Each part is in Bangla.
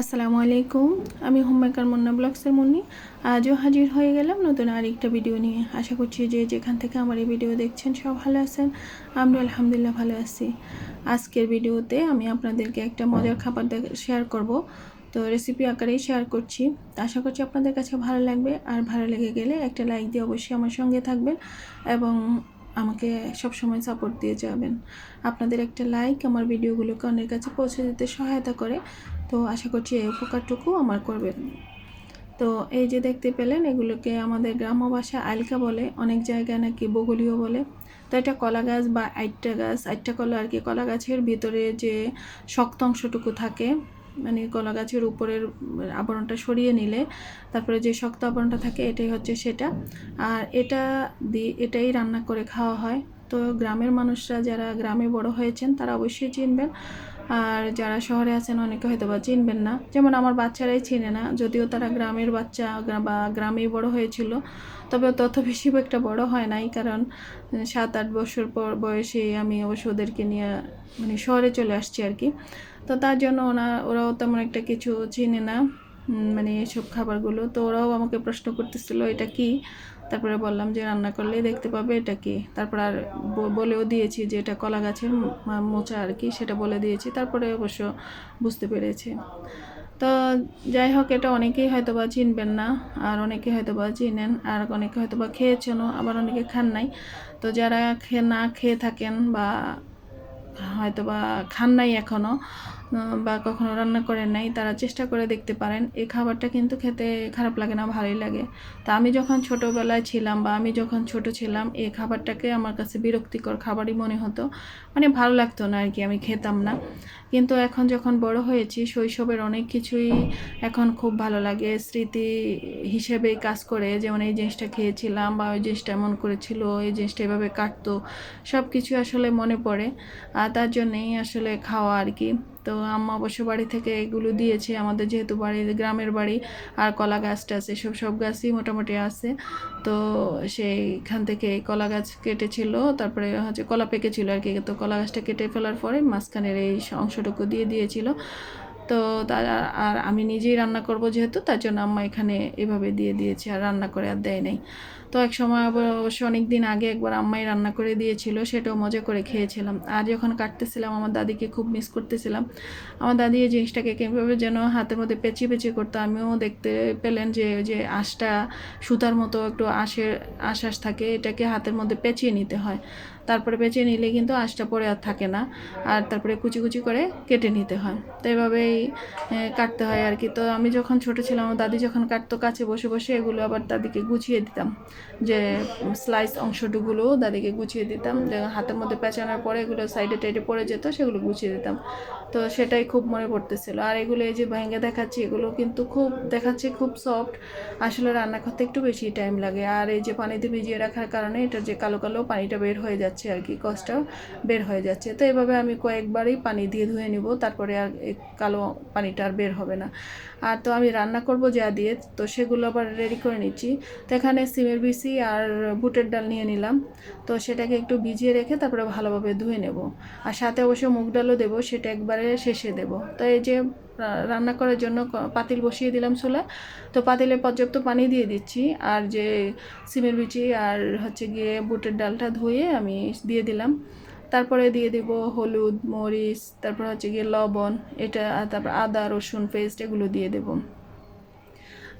আসসালামু আলাইকুম। আমি হোমমেকার মুন্না ব্লগসের মুন্নি। আজও হাজির হয়ে গেলাম নতুন আরেকটা ভিডিও নিয়ে। আশা করছি যে যেখান থেকে আমার এই ভিডিও দেখছেন সব ভালো আছেন। আমরা আলহামদুলিল্লাহ ভালো আছি। আজকের ভিডিওতে আমি আপনাদেরকে একটা মজার খাবার শেয়ার করব। তো রেসিপি আকারেই শেয়ার করছি। আশা করছি আপনাদের কাছে ভালো লাগবে। আর ভালো লেগে গেলে একটা লাইক দিয়ে অবশ্যই আমার সঙ্গে থাকবেন এবং আমাকে সব সময় সাপোর্ট দিয়ে যাবেন। আপনাদের একটা লাইক আমার ভিডিওগুলোকে অনেক কাছে পৌঁছে দিতে সহায়তা করে। তো আশা করছি এই উপকারটুকু আমার করবেন। তো এই যে দেখতে পেলেন, এগুলোকে আমাদের গ্রাম্য ভাষায় আলকা বলে, অনেক জায়গায় নাকি বগুলিও বলে। তো এটা কলা গাছ বা আইটটা গাছ, আইটটা কলা আর কি, কলা গাছের ভিতরে যে শক্ত অংশটুকু থাকে মানে কলা গাছের উপরের আবরণটা সরিয়ে নিলে, তারপরে যে শক্ত আবরণটা থাকে, এটাই হচ্ছে সেটা। আর এটা দিয়ে এটাই রান্না করে খাওয়া হয়। তো গ্রামের মানুষরা যারা গ্রামে বড় হয়েছেন, তারা অবশ্যই চিনবেন। আর যারা শহরে আছেন অনেকে হয়তো বা চিনবেন না। যেমন আমার বাচ্চারাই চিনে না, যদিও তারা গ্রামের বাচ্চা বা গ্রামেই বড় হয়েছিল। তবে তত বেশি একটা বড় হয় নাই, কারণ সাত আট বছর পর বয়সে আমি অবশ্য ওদেরকে নিয়ে মানে শহরে চলে আসছি আর কি। তো তার জন্য ওনা, ওরাও তেমন একটা কিছু চিনে না মানে এসব খাবারগুলো। তো ওরাও আমাকে প্রশ্ন করতেছিল, এটা কি? তারপরে বললাম যে রান্না করলে দেখতে পাবে এটা কি। তারপর আর বলেও দিয়েছি যে এটা কলা গাছের মোচা আর কি, সেটা বলে দিয়েছি। তারপরে অবশ্য বুঝতে পেরেছে। তো যাই হোক, এটা অনেকেই হয়তো বা চিনবেন না, আর অনেকে হয়তো বা চিনেন, আর অনেকে হয়তো বা খেয়েছেনও, আবার অনেকে খান নাই। তো যারা খেয়ে না খেয়ে থাকেন বা হয়তো বা খান নাই এখনও বা কখনো রান্না করেন নাই, তারা চেষ্টা করে দেখতে পারেন। এই খাবারটা কিন্তু খেতে খারাপ লাগে না, ভালোই লাগে। তা আমি যখন ছোটোবেলায় ছিলাম বা আমি যখন ছোট ছিলাম, এই খাবারটাকে আমার কাছে বিরক্তিকর খাবারই মনে হতো। মানে ভালো লাগতো না আর কি, আমি খেতাম না। কিন্তু এখন যখন বড় হয়েছি, শৈশবের অনেক কিছুই এখন খুব ভালো লাগে। স্মৃতি হিসেবেই কাজ করে, যেমন এই জিনিসটা খেয়েছিলাম বা ওই জিনিসটা এমন করেছিল, এই জিনিসটা এভাবে কাটতো সব কিছু আসলে মনে পড়ে। আর তার জন্যেই আসলে খাওয়া আর কি। তো আম্মা অবশ্য বাড়ি থেকে এগুলো দিয়েছে। আমাদের যেহেতু বাড়ি, গ্রামের বাড়ি আর কলা গাছটা আছে সব সব গাছই মোটামুটি আছে। তো সেইখান থেকে কলা গাছ কেটেছিল, তারপরে হচ্ছে কলা পেকেছিল আর কি। তো কলা গাছটা কেটে ফেলার পরে মাঝখানের এই অংশটুকু দিয়ে দিয়েছিল। তো তার আর আমি নিজেই রান্না করব যেহেতু, তার জন্য আম্মা এখানে এভাবে দিয়ে দিয়েছে আর রান্না করে আর দেয় নাই। তো এক সময় অবশ্য অনেক দিন আগে একবার আম্মাই রান্না করে দিয়েছিল, সেটাও মজা করে খেয়েছিলাম। আর যখন কাটতেছিলাম, আমার দাদিকে খুব মিস করতেছিলাম। আমার দাদি এই জিনিসটাকে কীভাবে যেন হাতের মধ্যে পেঁচিয়ে পেঁচিয়ে করতো, আমিও দেখতে পেলেন যে যে আঁশটা সুতার মতো একটু আঁশের আশ আশ থাকে, এটাকে হাতের মধ্যে পেঁচিয়ে নিতে হয়। তারপরে পেঁচিয়ে নিলে কিন্তু আঁশটা পরে আর থাকে না, আর তারপরে কুচি কুচি করে কেটে নিতে হয়। তো এভাবেই কাটতে হয় আর কি। তো আমি যখন ছোট ছিলাম দাদি যখন কাটতো, কাছে বসে বসে এগুলো আবার দাদিকে গুছিয়ে দিতাম। যে স্লাইস অংশটুকুগুলো দাদিকে গুছিয়ে দিতাম হাতের মধ্যে পেঁচানোর পরে এগুলো সাইডে টাইডে পড়ে যেত, সেগুলো গুছিয়ে দিতাম। তো সেটাই খুব মনে পড়তেছিল। আর এগুলো এই যে ভেঙে দেখাচ্ছি, এগুলো কিন্তু খুব দেখাচ্ছে খুব সফট আসলে রান্না করতে একটু বেশি টাইম লাগে। আর এই যে পানিতে ভিজিয়ে রাখার কারণে এটার যে কালো কালো পানিটা বের হয়ে যাচ্ছে আর কি কষ্টটাও বের হয়ে যাচ্ছে। তো এভাবে আমি কয়েকবারই পানি দিয়ে ধুয়ে নিব, তারপরে আর কালো পানিটা আর বের হবে না। আর তো আমি রান্না করব যা দিয়ে, তো সেগুলো আবার রেডি করে নিচ্ছি। তো এখানে সিমের বিসি আর বুটের ডাল নিয়ে নিলাম। তো সেটাকে একটু ভিজিয়ে রেখে তারপরে ভালোভাবে ধুয়ে নেব। আর সাথে অবশ্য মুগ ডালও দেবো, সেটা একবারে শেষে দেব। তো এই যে রান্না করার জন্য পাতিল বসিয়ে দিলাম চুলা তো পাতিলে পর্যাপ্ত পানি দিয়ে দিচ্ছি। আর যে সিমের বিচি আর হচ্ছে গিয়ে বুটের ডালটা ধুয়ে আমি দিয়ে দিলাম। তারপরে দিয়ে দেব হলুদ, মরিচ, তারপর হচ্ছে গিয়ে লবণ, এটা তারপর আদা, রসুন, পেস্ট এগুলো দিয়ে দেব।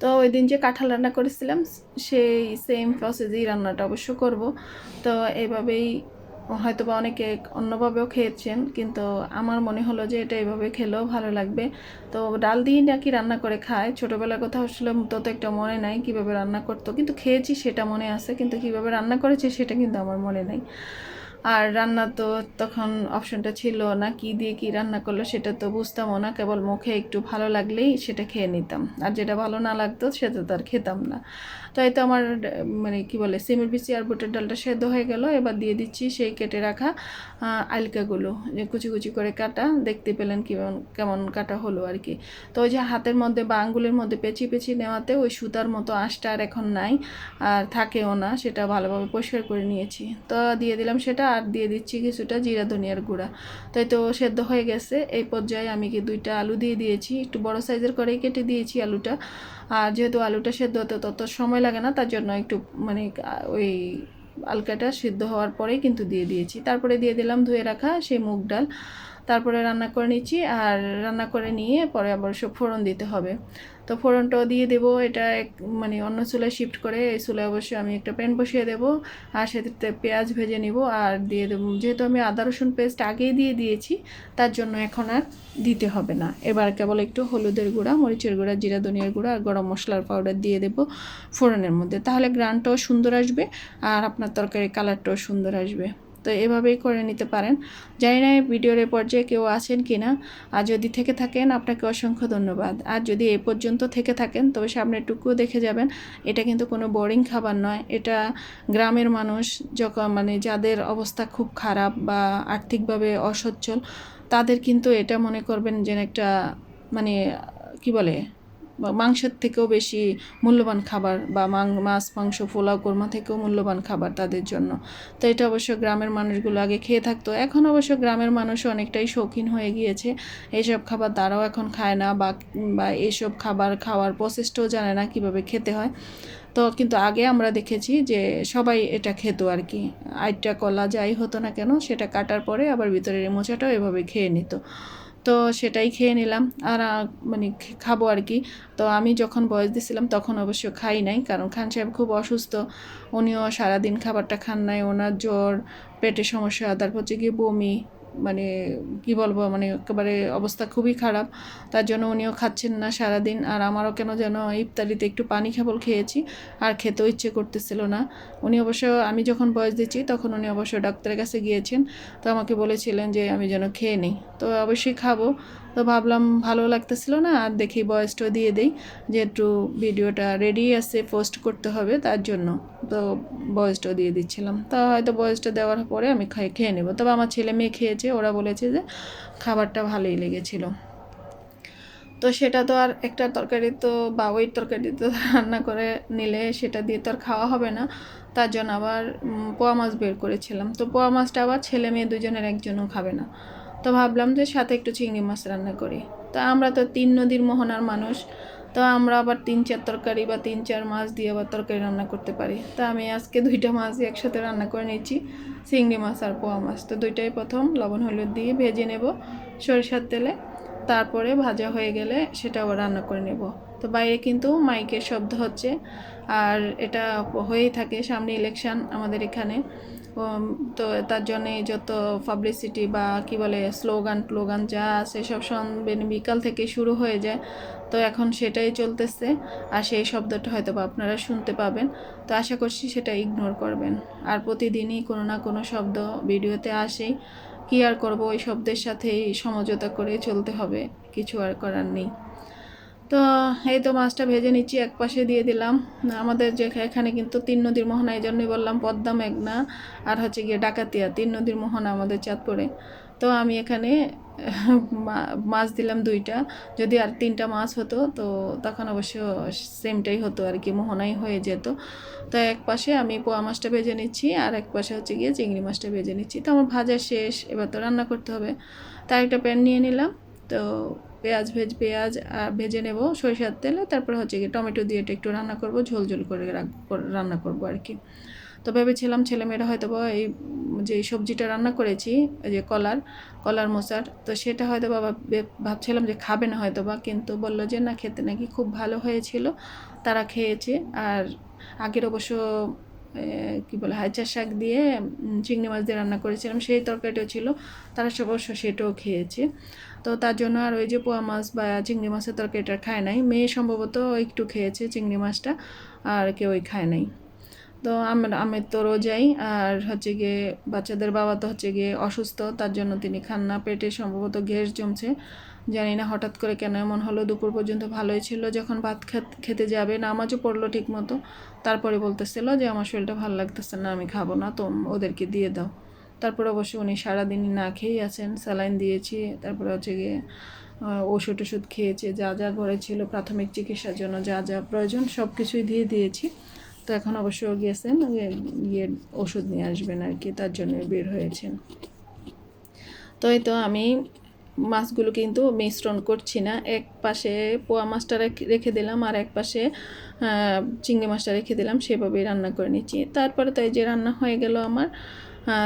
তো ওই দিন যে কাঁঠাল রান্না করেছিলাম, সেই সেম প্রসেসেই রান্নাটা অবশ্য করব। তো এভাবেই হয়তো বা অনেকে অন্যভাবেও খেয়েছেন, কিন্তু আমার মনে হলো যে এটা এভাবে খেলেও ভালো লাগবে। তো ডাল দিয়ে নাকি রান্না করে খায়। ছোটোবেলার কথা আসলে তত একটা মনে নাই কীভাবে রান্না করতো, কিন্তু খেয়েছি সেটা মনে আছে, কিন্তু কীভাবে রান্না করেছে সেটা কিন্তু আমার মনে নাই। আর রান্না তো তখন অপশনটা ছিল না, কি দিয়ে কি রান্না করল সেটা তো বুঝতামও না, কেবল মুখে একটু ভালো লাগলেই সেটা খেয়ে নিতাম। আর যেটা ভালো না লাগতো সেটা তো আর খেতাম না। তো এই তো আমার মানে কি বলে, সিমের বিচি আর বুটের ডালটা সেদ্ধ হয়ে গেল, এবার দিয়ে দিচ্ছি সেই কেটে রাখা আলকাগুলো, যে কুচি কুচি করে কাটা, দেখতে পেলেন কেমন কেমন কাটা হলো আর কি। তো ওই যে হাতের মধ্যে বা আঙ্গুলের মধ্যে পেঁচি পেঁচি নেওয়াতে ওই সুতার মতো আঁশটা আর এখন নাই, আর থাকেও না, সেটা ভালোভাবে পরিষ্কার করে নিয়েছি। তো দিয়ে দিলাম সেটা আর দিয়ে দিচ্ছি কিছুটা জিরা ধনিয়ার গুঁড়া। তাই তো সেদ্ধ হয়ে গেছে। এই পর্যায়ে আমি কি দুইটা আলু দিয়ে দিয়েছি। একটু বড় সাইজের করেই কেটে দিয়েছি আলুটা। আর যেহেতু আলুটা সেদ্ধ হতে তত সময় লাগে না, তার জন্য একটু মানে ওই আলকাটা সিদ্ধ হওয়ার পরেই কিন্তু দিয়ে দিয়েছি। তারপরে দিয়ে দিলাম ধুয়ে রাখা সেই মুগ ডাল। তারপরে রান্না করে নিচ্ছি আর রান্না করে নিয়ে পরে আবার সব ফোড়ন দিতে হবে। তো ফোড়নটাও দিয়ে দেবো, এটা এক মানে অন্য চুলায় শিফট করে এই চুলায় অবশ্যই আমি একটা প্যান বসিয়ে দেবো আর সেটাতে পেঁয়াজ ভেজে নিব আর দিয়ে দেবো, যেহেতু আমি আদা রসুন পেস্ট আগেই দিয়ে দিয়েছি, তার জন্য এখন আর দিতে হবে না। এবার কেবল একটু হলুদের গুঁড়া, মরিচের গুঁড়া, জিরা ধনিয়ার গুঁড়া আর গরম মশলার পাউডার দিয়ে দেবো ফোড়নের মধ্যে। তাহলে গ্রানটাও সুন্দর আসবে আর আপনার তরকারির কালারটাও সুন্দর আসবে। তো এভাবেই করে নিতে পারেন। জানি না ভিডিওর এ পর্যায়ে কেউ আছেন কি না। আর যদি থেকে থাকেন, আপনাকে অসংখ্য ধন্যবাদ। আর যদি এ পর্যন্ত থেকে থাকেন, তবে সামনের টুকুও দেখে যাবেন, এটা কিন্তু কোনো বোরিং খাবার নয়। এটা গ্রামের মানুষ যখন মানে যাদের অবস্থা খুব খারাপ বা আর্থিকভাবে অসচ্ছল, তাদের কিন্তু এটা মনে করবেন যে একটা মানে কি বলে মাংসের থেকেও বেশি মূল্যবান খাবার বা মাছ, মাংস, পোলাও, কোরমা থেকেও মূল্যবান খাবার তাদের জন্য। তো এটা অবশ্য গ্রামের মানুষগুলো আগে খেয়ে থাকতো। এখন অবশ্য গ্রামের মানুষ অনেকটাই শৌখিন হয়ে গিয়েছে। এইসব খাবার তারাও এখন খায় না বা বা এইসব খাবার খাওয়ার প্রসেসটাও জানে না কীভাবে খেতে হয়। তো কিন্তু আগে আমরা দেখেছি যে সবাই এটা খেত আর কি। আইটা, কলা যাই হতো না কেন সেটা কাটার পরে আবার ভিতরের মোচাটাও এভাবে খেয়ে নিত। তো সেটাই খেয়ে নিলাম। আর মানে খাব আর কি। তো আমি যখন বয়স দিছিলাম তখন অবশ্য খাই নাই, কারণ খান সাহেব খুব অসুস্থ। উনিও সারাদিন খাবারটা খান নাই। ওনার জ্বর, পেটের সমস্যা, তারপর হচ্ছে গিয়ে বমি মানে কি বলব মানে একেবারে অবস্থা খুবই খারাপ। তার জন্য উনিও খাচ্ছেন না সারাদিন। আর আমারও কেন যেন ইফতারিতে একটু পানি খাবল খেয়েছি, আর খেতেও ইচ্ছে করতেছিল না। উনি অবশ্য, আমি যখন বয়স দিচ্ছি, তখন উনি অবশ্য ডাক্তারের কাছে গিয়েছেন। তো আমাকে বলেছিলেন যে, আমি যেন খেয়ে নিই। তো অবশ্যই খাব। তো ভাবলাম ভালো লাগতেছিল না, আর দেখি বয়সটাও দিয়ে দেই, যেহেতু ভিডিওটা রেডি আছে পোস্ট করতে হবে তার জন্য। তো বয়সটাও দিয়ে দিচ্ছিলাম। তা হয়তো বয়সটা দেওয়ার পরে আমি খাই, খেয়ে নেব। তবে আমার ছেলে মেয়ে খেয়েছে, ওরা বলেছে যে খাবারটা ভালোই লেগেছিল। তো সেটা তো আর একটা তরকারি তো বা ওই তরকারি তো রান্না করে নিলে সেটা দিয়ে তো আর খাওয়া হবে না। তার জন্য আবার পোয়া মাছ বের করেছিলাম। তো পোয়া মাছটা আবার ছেলে মেয়ে দুজনের একজনও খাবে না। তো ভাবলাম যে সাথে একটু চিংড়ি মাছ রান্না করি। তো আমরা তো তিন নদীর মোহনার মানুষ, তো আমরা আবার তিন চার তরকারি বা তিন চার মাছ দিয়ে আবার তরকারি রান্না করতে পারি। তা আমি আজকে দুইটা মাছ একসাথে রান্না করে নিয়েছি, চিংড়ি মাছ আর পোয়া মাছ। তো দুইটাই প্রথম লবণ, হলুদ দিয়ে ভেজে নেব সরিষার তেলে, তারপরে ভাজা হয়ে গেলে সেটা আবার রান্না করে নেব। তো বাইরে কিন্তু মাইকের শব্দ হচ্ছে। আর এটা হয়েই থাকে সামনে ইলেকশন আমাদের এখানে। তো তার জন্যে যত পাবলিসিটি বা কি বলে স্লোগান টোগান যা আছে সব বিকাল থেকে শুরু হয়ে যায়। তো এখন সেটাই চলতেছে। আর সেই শব্দটা হয়তো বা আপনারা শুনতে পাবেন। তো আশা করছি সেটা ইগনোর করবেন। আর প্রতিদিনই কোনো না কোনো শব্দ ভিডিওতে আসেই। কি আর করব, ওই শব্দের সাথেই সমঝোতা করে চলতে হবে। কিছু আর করার নেই। তো এই তো মাছটা ভেজে নিচ্ছি, এক পাশে দিয়ে দিলাম। আমাদের যে এখানে কিন্তু তিন নদীর মোহনা, এই জন্যই বললাম পদ্মা মেঘনা আর হচ্ছে গিয়ে ডাকাতিয়া, তিন নদীর মোহনা আমাদের চাঁদপুরে। তো আমি এখানে মাছ দিলাম দুইটা। যদি আর তিনটা মাছ হতো, তো তখন অবশ্য সেমটাই হতো আর কি, মোহনাই হয়ে যেত। তো এক পাশে আমি পোয়া মাছটা ভেজে নিচ্ছি আর এক পাশে হচ্ছে গিয়ে চিংড়ি মাছটা ভেজে নিচ্ছি। তো আমার ভাজা শেষ, এবার তো রান্না করতে হবে। তার একটা প্যান নিয়ে নিলাম। তো পেঁয়াজ ভেজ, পেঁয়াজ ভেজে নেব সরিষার তেলে, তারপর হচ্ছে গিয়ে টমেটো দিয়ে এটা একটু রান্না করব, ঝোল ঝোল করে রান্না করব আর কি। তো ভেবেছিলাম ছেলেমেয়েরা হয়তো বা এই যে সবজিটা রান্না করেছি যে কলার কলার মোচার তো সেটা হয়তো বাবা ভাবছিলাম যে খাবে না হয়তো বা কিন্তু বলল যে না, খেতে নাকি খুব ভালো হয়েছিল, তারা খেয়েছে। আর আগের অবশ্য কি বলে হাইচা শাক দিয়ে চিংড়ি মাছ দিয়ে রান্না করেছিলাম। সেই তরকারিটাও ছিল। তারা সব অবশ্য সেটাও খেয়েছে। তো তার জন্য আর ওই যে পোয়া মাছ বা চিংড়ি মাছের তরকারিটা খায় নাই। মেয়ে সম্ভবত একটু খেয়েছে চিংড়ি মাছটা, আর কেউই খায় নাই। তো আমরা, আমি তো রোজাই, আর হচ্ছে গিয়ে বাচ্চাদের বাবা তো হচ্ছে গিয়ে অসুস্থ, তার জন্য তিনি খান না। পেটে সম্ভবত গ্যাস জমছে। জানি না হঠাৎ করে কেন এমন হলো, দুপুর পর্যন্ত ভালোই ছিল, যখন ভাত খেত- যাবে, নামাজও পড়ল ঠিক মতো তারপরে বলতেছিল যে, আমার শরীরটা ভালো লাগতেছে না, আমি খাব না তো ওদেরকে দিয়ে দাও। তারপর অবশ্য উনি সারাদিনই না খেয়েই আছেন, স্যালাইন দিয়েছি, তারপরে হচ্ছে গিয়ে ওষুধ টষুধ খেয়েছে, যা যা ঘরে ছিল, প্রাথমিক চিকিৎসার জন্য যা যা প্রয়োজন সব কিছুই দিয়ে দিয়েছি। তো এখন অবশ্য গিয়েছেন গিয়ে ওষুধ নিয়ে আসবেন আর কি, তার জন্য বের হয়েছেন। তো এই তো আমি মাছগুলো কিন্তু মিশ্রণ করছি না। এক পাশে পোয়া মাছটা রেখে- দিলাম আর এক পাশে চিংড়ি মাছটা রেখে দিলাম, সেভাবেই রান্না করে নিচ্ছি। তারপরে তাই যে রান্না হয়ে গেল আমার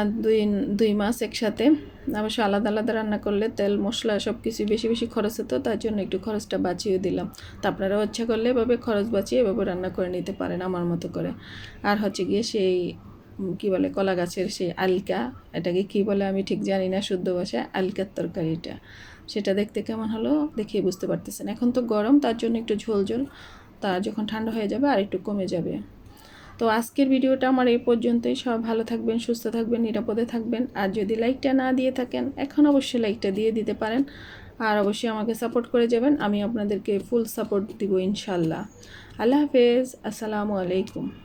দুই দুই মাছ একসাথে। অবশ্য আলাদা আলাদা রান্না করলে তেল, মশলা সব কিছু বেশি বেশি খরচ হতো, তার জন্য একটু খরচটা বাঁচিয়ে দিলাম। তা আপনারাও ইচ্ছা করলে এভাবে খরচ বাঁচিয়ে এভাবে রান্না করে নিতে পারেন আমার মতো করে। আর হচ্ছে গিয়ে সেই কি বলে, কলা গাছের সেই আলকা, এটাকে কি বলে আমি ঠিক জানি না শুদ্ধ ভাষায়, আলকার তরকারিটা। সেটা দেখতে কেমন হলো দেখিয়ে বুঝতে পারতেছেন। এখন তো গরম, তার জন্য একটু ঝোল ঝোল। তা যখন ঠান্ডা হয়ে যাবে আর একটু কমে যাবে। তো আজকের ভিডিওটা আমার এই পর্যন্তই। সব ভালো থাকবেন, সুস্থ থাকবেন, নিরাপদে থাকবেন। আর যদি লাইকটা না দিয়ে থাকেন, এখন অবশ্যই লাইকটা দিয়ে দিতে পারেন। আর অবশ্যই আমাকে সাপোর্ট করে যাবেন। আমি আপনাদেরকে ফুল সাপোর্ট দিব ইনশাল্লাহ। আল্লাহ হাফেজ। আসসালামু আলাইকুম।